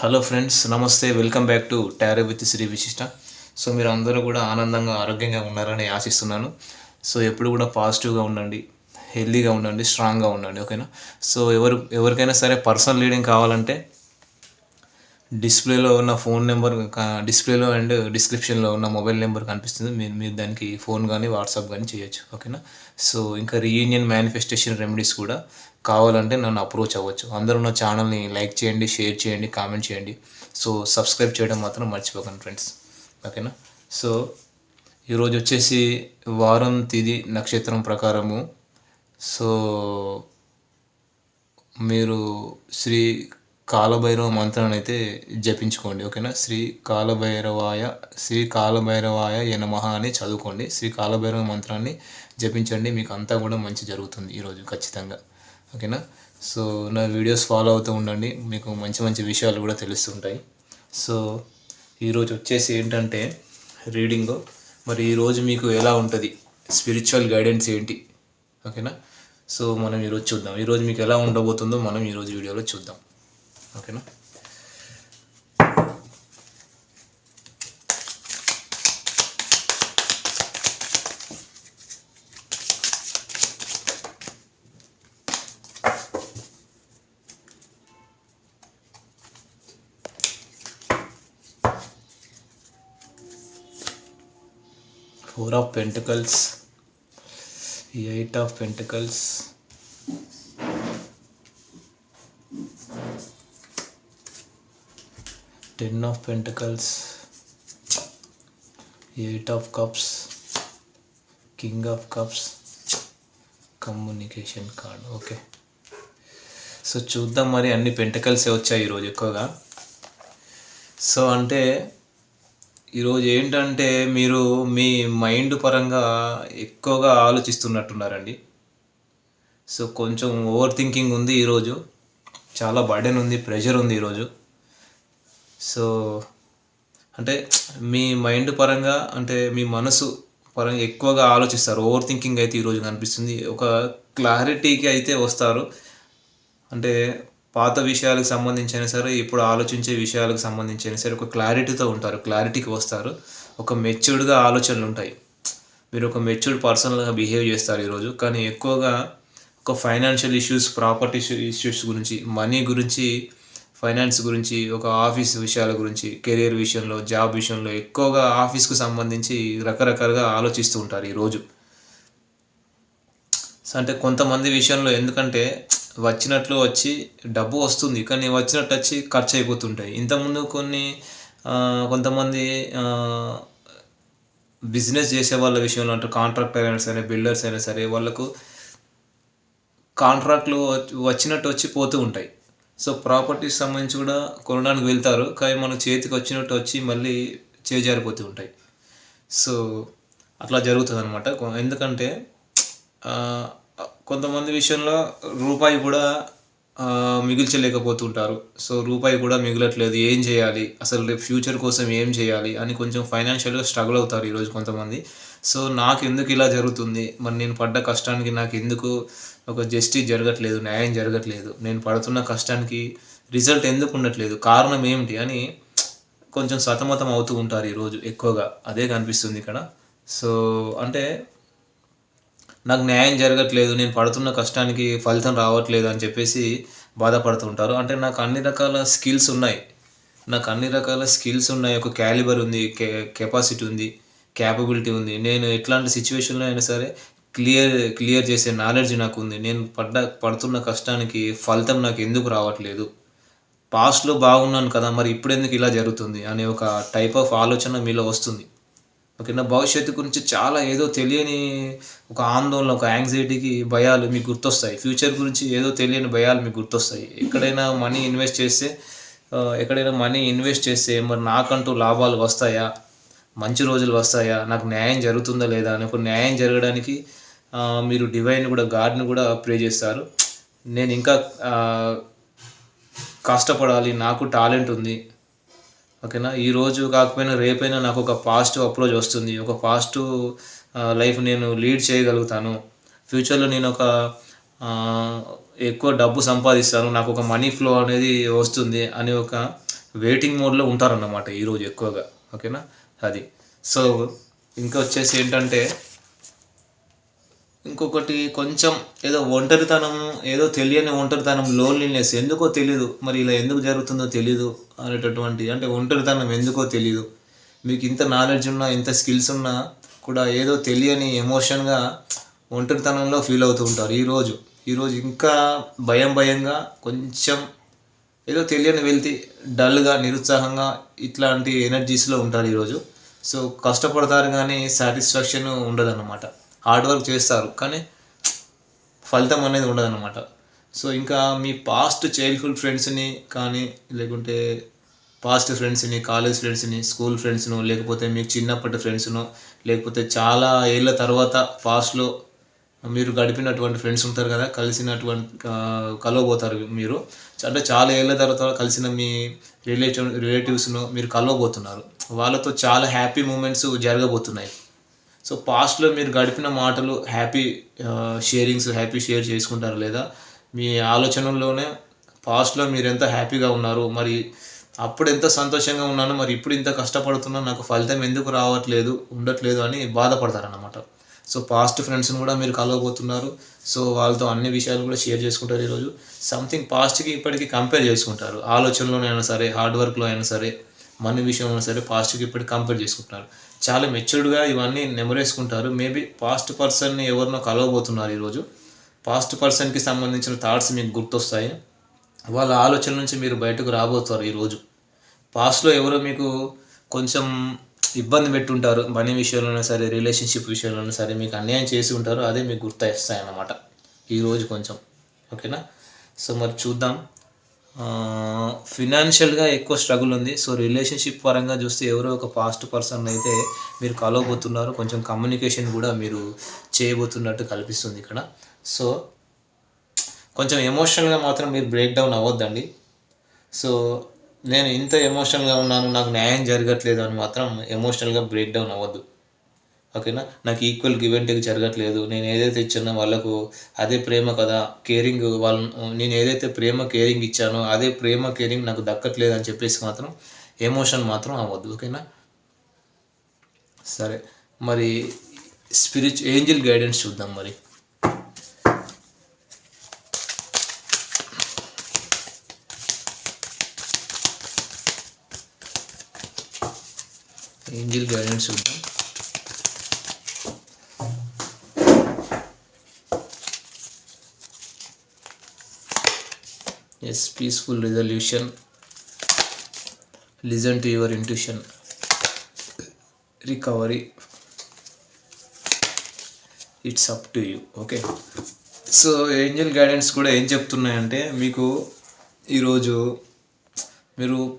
Hello friends నమస్తే welcome back to tarot with Shri Vishishta so మీరు అందరూ కూడా ఆనందంగా ఆరోగ్యంగా ఉన్నారని ఆశిస్తున్నాను. సో ఎప్పుడు కూడా పాజిటివ్గా ఉండండి హెల్దీగా ఉండండి స్ట్రాంగ్గా ఉండండి ఓకేనా సో ఎవరు ఎవరికైనా సరే పర్సనల్ రీడింగ్ కావాలంటే డిస్ప్లేలో ఉన్న ఫోన్ నెంబర్ డిస్ప్లేలో అండ్ డిస్క్రిప్షన్లో ఉన్న మొబైల్ నెంబర్ కనిపిస్తుంది. మీరు మీరు దానికి ఫోన్ కానీ వాట్సాప్ కానీ చేయొచ్చు ఓకేనా సో ఇంకా రీయూనియన్ మేనిఫెస్టేషన్ రెమెడీస్ కూడా కావాలంటే నన్ను అప్రోచ్ అవ్వచ్చు. అందరూ నా ఛానల్ని లైక్ చేయండి షేర్ చేయండి కామెంట్ చేయండి. సో సబ్స్క్రైబ్ చేయడం మాత్రం మర్చిపోకండి ఫ్రెండ్స్. ఓకేనా? సో ఈరోజు వచ్చేసి వారం తిది నక్షత్రం ప్రకారము. సో మీరు శ్రీ కాలభైరవ మంత్రాన్ని అయితే జపించుకోండి. ఓకేనా? శ్రీ కాలభైరవాయ శ్రీ కాలభైరవాయ యనమహ అని చదువుకోండి. శ్రీ కాలభైరవ మంత్రాన్ని జపించండి. మీకు అంతా కూడా మంచి జరుగుతుంది ఈరోజు ఖచ్చితంగా. ఓకేనా? సో నా వీడియోస్ ఫాలో అవుతూ ఉండండి. మీకు మంచి మంచి విషయాలు కూడా తెలుస్తుంటాయి. సో ఈరోజు వచ్చేసి ఏంటంటే రీడింగ్ మరి ఈరోజు మీకు ఎలా ఉంటుంది? స్పిరిచువల్ గైడెన్స్ ఏంటి? ఓకేనా? సో మనం ఈరోజు చూద్దాం. ఈరోజు మీకు ఎలా ఉండబోతుందో మనం ఈరోజు వీడియోలో చూద్దాం. ఓకేనా? Four of pentacles eight of pentacles ten of pentacles eight of cups king of cups communication card okay so చూద్దాం మరి అన్ని పెంటకల్సే వచ్చాయి ఈరోజు ఎక్కువగా. సో అంటే ఈరోజు ఏంటంటే మీరు మీ మైండ్ పరంగా ఎక్కువగా ఆలోచిస్తున్నట్టున్నారండి. సో కొంచెం ఓవర్ థింకింగ్ ఉంది ఈరోజు. చాలా బర్డెన్ ఉంది ప్రెషర్ ఉంది ఈరోజు. సో అంటే మీ మైండ్ పరంగా అంటే మీ మనసు పరంగా ఎక్కువగా ఆలోచిస్తారు. ఓవర్ థింకింగ్ అయితే ఈరోజు కనిపిస్తుంది. ఒక క్లారిటీకి అయితే వస్తారు. అంటే పాత విషయాలకు సంబంధించిన సరే ఇప్పుడు ఆలోచించే విషయాలకు సంబంధించిన సరే ఒక క్లారిటీతో ఉంటారు క్లారిటీకి వస్తారు. ఒక మెచ్యూర్డ్గా ఆలోచనలు ఉంటాయి. మీరు ఒక మెచ్యూర్డ్ పర్సనల్గా బిహేవ్ చేస్తారు ఈరోజు. కానీ ఎక్కువగా ఒక ఫైనాన్షియల్ ఇష్యూస్ ప్రాపర్టీ ఇష్యూస్ గురించి మనీ గురించి ఫైనాన్స్ గురించి ఒక ఆఫీస్ విషయాల గురించి కెరీర్ విషయంలో జాబ్ విషయంలో ఎక్కువగా ఆఫీస్కు సంబంధించి రకరకాలుగా ఆలోచిస్తూ ఉంటారు ఈరోజు. అంటే కొంతమంది విషయంలో ఎందుకంటే వచ్చినట్లు వచ్చి డబ్బు వస్తుంది. కానీ వచ్చినట్టు వచ్చి ఖర్చు అయిపోతుంటాయి. ఇంతకుముందు కొన్ని కొంతమంది బిజినెస్ చేసే వాళ్ళ విషయంలో అంటే కాంట్రాక్టర్ అయినా సరే బిల్డర్స్ అయినా సరే వాళ్ళకు కాంట్రాక్ట్లు వచ్చినట్టు వచ్చి పోతూ ఉంటాయి. సో ప్రాపర్టీస్ సంబంధించి కూడా కొనడానికి వెళ్తారు. కానీ మన చేతికి వచ్చినట్టు వచ్చి మళ్ళీ చేజారిపోతూ ఉంటాయి. సో అట్లా జరుగుతుంది అనమాట ఎందుకంటే కొంతమంది విషయంలో రూపాయి కూడా మిగిల్చలేకపోతుంటారు. సో రూపాయి కూడా మిగలట్లేదు. ఏం చేయాలి? అసలు రేపు ఫ్యూచర్ కోసం ఏం చేయాలి? అని కొంచెం ఫైనాన్షియల్గా స్ట్రగుల్ అవుతారు ఈరోజు కొంతమంది. సో నాకు ఎందుకు ఇలా జరుగుతుంది? మరి నేను పడ్డ కష్టానికి నాకు ఎందుకు ఒక జస్టిస్ జరగట్లేదు న్యాయం జరగట్లేదు? నేను పడుతున్న కష్టానికి రిజల్ట్ ఎందుకు ఉండట్లేదు? కారణం ఏమిటి? అని కొంచెం సతమతం అవుతూ ఉంటారు ఈరోజు ఎక్కువగా. అదే కనిపిస్తుంది ఇక్కడ. సో అంటే నాకు న్యాయం జరగట్లేదు నేను పడుతున్న కష్టానికి ఫలితం రావట్లేదు అని చెప్పేసి బాధపడుతుంటారు. అంటే నాకు అన్ని రకాల స్కిల్స్ ఉన్నాయి. నాకు అన్ని రకాల స్కిల్స్ ఉన్నాయి. ఒక క్యాలిబర్ ఉంది కె కెపాసిటీ ఉంది క్యాపబిలిటీ ఉంది. నేను ఎట్లాంటి సిచ్యువేషన్లో అయినా సరే క్లియర్ క్లియర్ చేసే నాలెడ్జ్ నాకు ఉంది నేను పడ్డ పడుతున్న కష్టానికి ఫలితం నాకు ఎందుకు రావట్లేదు? పాస్ట్లో బాగున్నాను కదా మరి ఇప్పుడు ఎందుకు ఇలా జరుగుతుంది? అనే ఒక టైప్ ఆఫ్ ఆలోచన మీలో వస్తుంది. ఓకేనా? భవిష్యత్తు గురించి చాలా ఏదో తెలియని ఒక ఆందోళన ఒక యాంగ్జైటీకి భయాలు మీకు గుర్తొస్తాయి. ఫ్యూచర్ గురించి ఏదో తెలియని భయాలు మీకు గుర్తొస్తాయి. ఎక్కడైనా మనీ ఇన్వెస్ట్ చేస్తే ఎక్కడైనా మనీ ఇన్వెస్ట్ చేస్తే మరి నాకంటూ లాభాలు వస్తాయా? మంచి రోజులు వస్తాయా? నాకు న్యాయం జరుగుతుందా లేదా? అని ఒక న్యాయం జరగడానికి మీరు డివైన్ కూడా గాడ్ని కూడా ప్రే చేస్తారు. నేను ఇంకా కష్టపడాలి నాకు టాలెంట్ ఉంది. ఓకేనా? ఈ రోజు కాకపోయినా రేపైనా నాకు ఒక పాజిటివ్ అప్రోచ్ వస్తుంది. ఒక పాజిటివ్ లైఫ్ నేను లీడ్ చేయగలుగుతాను. ఫ్యూచర్లో నేను ఒక ఎక్కువ డబ్బు సంపాదిస్తాను. నాకు ఒక మనీ ఫ్లో అనేది వస్తుంది అని ఒక వెయిటింగ్ మోడ్లో ఉంటారన్నమాట ఈరోజు ఎక్కువగా. ఓకేనా? అది. సో ఇంకా వచ్చేసి ఏంటంటే ఇంకొకటి కొంచెం ఏదో ఒంటరితనం ఏదో తెలియని ఒంటరితనం లోన్లీనెస్ ఎందుకో తెలియదు మరి ఇలా ఎందుకు జరుగుతుందో తెలియదు అనేటటువంటి అంటే ఒంటరితనం ఎందుకో తెలియదు మీకు ఇంత నాలెడ్జ్ ఉన్నా ఇంత స్కిల్స్ ఉన్నా కూడా ఏదో తెలియని ఎమోషన్గా ఒంటరితనంలో ఫీల్ అవుతూ ఉంటారు ఈరోజు ఈరోజు ఇంకా భయం భయంగా కొంచెం ఏదో తెలియని వెళ్తే డల్గా నిరుత్సాహంగా ఇట్లాంటి ఎనర్జీస్లో ఉంటారు ఈరోజు సో కష్టపడతారు కానీ సాటిస్ఫాక్షన్ ఉండదన్నమాట. హార్డ్ వర్క్ చేస్తారు. కానీ ఫలితం అనేది ఉండదన్నమాట. సో ఇంకా మీ పాస్ట్ చైల్డ్హుడ్ ఫ్రెండ్స్ని కానీ లేకుంటే పాస్ట్ ఫ్రెండ్స్ని కాలేజ్ ఫ్రెండ్స్ని స్కూల్ ఫ్రెండ్స్ను లేకపోతే మీకు చిన్నప్పటి ఫ్రెండ్స్ను లేకపోతే చాలా ఏళ్ళ తర్వాత పాస్ట్లో మీరు గడిపినటువంటి ఫ్రెండ్స్ ఉంటారు కదా కలిసినటువంటి కలవబోతారు మీరు. అంటే చాలా ఏళ్ళ తర్వాత కలిసిన మీ రిలేటివ్ రిలేటివ్స్ను మీరు కలవబోతున్నారు. వాళ్ళతో చాలా హ్యాపీ మూమెంట్స్ జరగబోతున్నాయి. సో పాస్ట్లో మీరు గడిపిన మాటలు హ్యాపీ షేరింగ్స్ హ్యాపీ షేర్ చేసుకుంటారు లేదా? మీ ఆలోచనల్లోనే పాస్ట్లో మీరు ఎంత హ్యాపీగా ఉన్నారు? మరి అప్పుడు ఎంత సంతోషంగా ఉన్నాను? మరి ఇప్పుడు ఇంత కష్టపడుతున్నా నాకు ఫలితం ఎందుకు రావట్లేదు ఉండట్లేదు అని బాధపడతారన్నమాట. సో పాస్ట్ ఫ్రెండ్స్ని కూడా మీరు కలవబోతున్నారు. సో వాళ్ళతో అన్ని విషయాలు కూడా షేర్ చేసుకుంటారు ఈరోజు. సంథింగ్ పాస్ట్కి ఇప్పటికి కంపేర్ చేసుకుంటారు. ఆలోచనలోనైనా సరే హార్డ్ వర్క్లో అయినా సరే మనీ విషయంలో అయినా సరే పాస్ట్కి ఇప్పటికి కంపేర్ చేసుకుంటున్నారు. చాలా మెచ్యూర్డ్గా ఇవన్నీ నెమరేసుకుంటారు. మేబీ పాస్ట్ పర్సన్ని ఎవరినో కలవబోతున్నారు ఈరోజు. పాస్ట్ పర్సన్కి సంబంధించిన థాట్స్ మీకు గుర్తొస్తాయి. వాళ్ళ ఆలోచన నుంచి మీరు బయటకు రాబోతారు ఈరోజు. పాస్ట్లో ఎవరో మీకు కొంచెం ఇబ్బంది పెట్టుంటారు. మనీ విషయంలోనే సరే రిలేషన్షిప్ విషయంలోనే సరే మీకు అన్యాయం చేసి ఉంటారు. అదే మీకు గుర్తొస్తాయి అన్నమాట ఈరోజు కొంచెం. ఓకేనా? సో మరి చూద్దాం. ఫినాన్షియల్గా ఎక్కువ స్ట్రగుల్ ఉంది. సో రిలేషన్షిప్ పరంగా చూస్తే ఎవరో ఒక పాస్ట్ పర్సన్ అయితే మీరు కలవబోతున్నారు. కొంచెం కమ్యూనికేషన్ కూడా మీరు చేయబోతున్నట్టు కల్పిస్తుంది ఇక్కడ. సో కొంచెం ఎమోషనల్గా మాత్రం మీరు బ్రేక్ డౌన్ అవ్వద్దండి. సో నేను ఇంత ఎమోషనల్గా ఉన్నాను నాకు న్యాయం జరగట్లేదు అని మాత్రం ఎమోషనల్గా బ్రేక్ డౌన్ అవ్వద్దు. ఓకేనా? నాకు ఈక్వల్ గివ్ అండ్ టేక్ జరగట్లేదు. నేను ఏదైతే ఇచ్చానో వాళ్ళకు అదే ప్రేమ కదా కేరింగ్ వాళ్ళు నేను ఏదైతే ప్రేమ కేరింగ్ ఇచ్చానో అదే ప్రేమ కేరింగ్ నాకు దక్కట్లేదు అని చెప్పేసి మాత్రం ఎమోషన్ మాత్రం అవ్వద్దు. ఓకేనా? సరే. మరి స్పిరిచు ఏంజిల్ గైడెన్స్ చూద్దాం మరి. ఏంజిల్ గైడెన్స్ చూద్దాం. Yes peaceful resolution listen to your intuition recovery it's up to you okay so angel guidance కూడా ఏం చెప్తున్నాయంటే మీకు ఈరోజు మీరు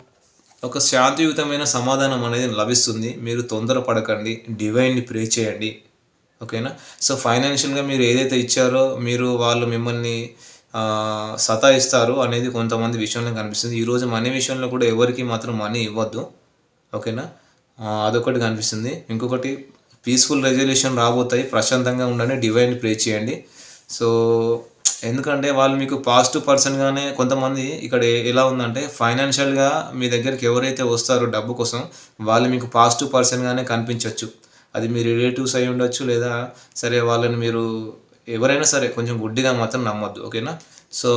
ఒక శాంతియుతమైన సమాధానం అనేది లభిస్తుంది. మీరు తొందరపడకండి. డివైన్ని ప్రే చేయండి. ఓకేనా సో ఫైనాన్షియల్గా మీరు ఏదైతే ఇచ్చారో మీరు వాళ్ళు మిమ్మల్ని సతాయిస్తారు అనేది కొంతమంది విషయంలో కనిపిస్తుంది. ఈరోజు మనీ విషయంలో కూడా ఎవరికి మాత్రం మనీ ఇవ్వద్దు. ఓకేనా? అదొకటి కనిపిస్తుంది. ఇంకొకటి పీస్ఫుల్ రెజల్యూషన్ రాబోతాయి. ప్రశాంతంగా ఉండండి డివైన్ ప్రే చేయండి. సో ఎందుకంటే వాళ్ళు మీకు పాజిటివ్ పర్సన్గానే కొంతమంది ఇక్కడ ఎలా ఉందంటే ఫైనాన్షియల్గా మీ దగ్గరికి ఎవరైతే వస్తారో డబ్బు కోసం వాళ్ళు మీకు పాజిటివ్ పర్సన్గానే కనిపించవచ్చు అది మీ రిలేటివ్స్ అయి ఉండొచ్చు లేదా సరే వాళ్ళని మీరు ఎవరైనా సరే కొంచెం గుడ్డిగా మాత్రం నమ్మొద్దు ఓకేనా? సో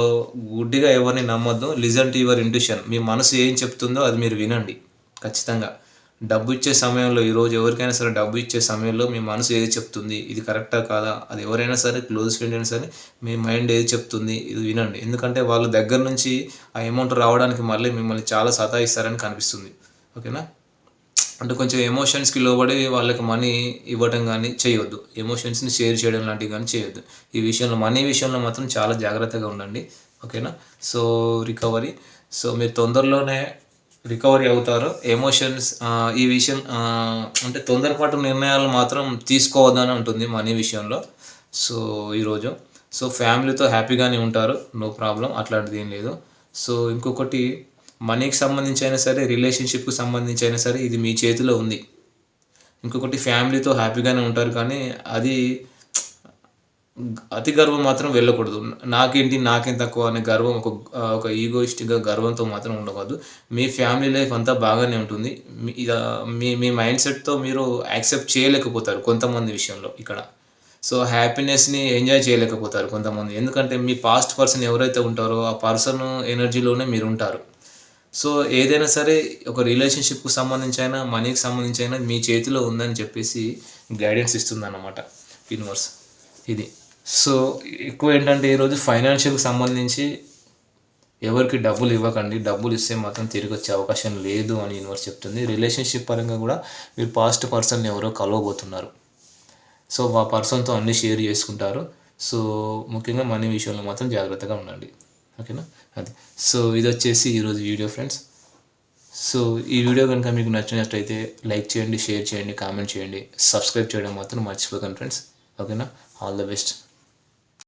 గుడ్డిగా ఎవరిని నమ్మొద్దు. లిజన్ టు యువర్ ఇంట్యూషన్ మీ మనసు ఏం చెప్తుందో అది మీరు వినండి ఖచ్చితంగా. డబ్బు ఇచ్చే సమయంలో ఈరోజు ఎవరికైనా సరే డబ్బు ఇచ్చే సమయంలో మీ మనసు ఏది చెప్తుంది? ఇది కరెక్టా కాదా? అది ఎవరైనా సరే క్లోజ్ ఫ్రెండ్ అయినా సరే మీ మైండ్ ఏది చెప్తుంది? ఇది వినండి. ఎందుకంటే వాళ్ళ దగ్గర నుంచి ఆ అమౌంట్ రావడానికి మళ్ళీ మిమ్మల్ని చాలా సతాయిస్తారని కనిపిస్తుంది ఓకేనా? అంటే కొంచెం ఎమోషన్స్కి లోబడి వాళ్ళకి మనీ ఇవ్వడం కానీ చేయొద్దు. ఎమోషన్స్ని షేర్ చేయడం లాంటివి కానీ చేయొద్దు. ఈ విషయంలో మనీ విషయంలో మాత్రం చాలా జాగ్రత్తగా ఉండండి. ఓకేనా సో రికవరీ సో మీరు తొందరలోనే రికవరీ అవుతారు. ఎమోషన్స్ ఈ విషయం అంటే తొందరపాటు నిర్ణయాలు మాత్రం తీసుకోవద్దని ఉంటుంది మనీ విషయంలో. సో ఈరోజు సో ఫ్యామిలీతో హ్యాపీగానే ఉంటారు. నో ప్రాబ్లం అట్లాంటిది ఏం లేదు. సో ఇంకొకటి మనీకి సంబంధించి అయినా సరే రిలేషన్షిప్కి సంబంధించి అయినా సరే ఇది మీ చేతిలో ఉంది. ఇంకొకటి ఫ్యామిలీతో హ్యాపీగానే ఉంటారు కానీ అది అతి గర్వం మాత్రం వెళ్ళకూడదు. నాకేంటి నాకేం తక్కువ అనే గర్వం ఒక ఒక ఈగోయిస్టిక్గా గర్వంతో మాత్రం ఉండకూడదు. మీ ఫ్యామిలీ లైఫ్ అంతా బాగానే ఉంటుంది. మీ మీ మీ మైండ్ సెట్తో మీరు యాక్సెప్ట్ చేయలేకపోతారు కొంతమంది విషయంలో ఇక్కడ. సో హ్యాపీనెస్ని ఎంజాయ్ చేయలేకపోతారు కొంతమంది. ఎందుకంటే మీ పాస్ట్ పర్సన్ ఎవరైతే ఉంటారో ఆ పర్సన్ ఎనర్జీలోనే మీరు ఉంటారు. సో ఏదైనా సరే ఒక రిలేషన్షిప్కు సంబంధించి అయినా మనీకి సంబంధించి అయినా మీ చేతిలో ఉందని చెప్పేసి గైడెన్స్ ఇస్తుంది అన్నమాట యూనివర్స్ ఇది. సో ఎక్కువ ఏంటంటే ఈరోజు ఫైనాన్షియల్కి సంబంధించి ఎవరికి డబ్బులు ఇవ్వకండి డబ్బులు ఇస్తే మాత్రం తిరిగి వచ్చే అవకాశం లేదు అని యూనివర్స్ చెప్తుంది. రిలేషన్షిప్ పరంగా కూడా మీరు పాస్ట్ పర్సన్ ఎవరో కలవబోతున్నారు. సో ఆ పర్సన్తో అన్నీ షేర్ చేసుకుంటారు. సో ముఖ్యంగా మనీ విషయంలో మాత్రం జాగ్రత్తగా ఉండండి. ఓకేనా? అది. సో ఇది వచ్చేసి ఈరోజు వీడియో ఫ్రెండ్స్. సో ఈ వీడియో కనుక మీకు నచ్చినట్లయితే లైక్ చేయండి షేర్ చేయండి కామెంట్ చేయండి. సబ్స్క్రైబ్ చేయడం మాత్రం మర్చిపోకండి ఫ్రెండ్స్. ఓకేనా? All the best.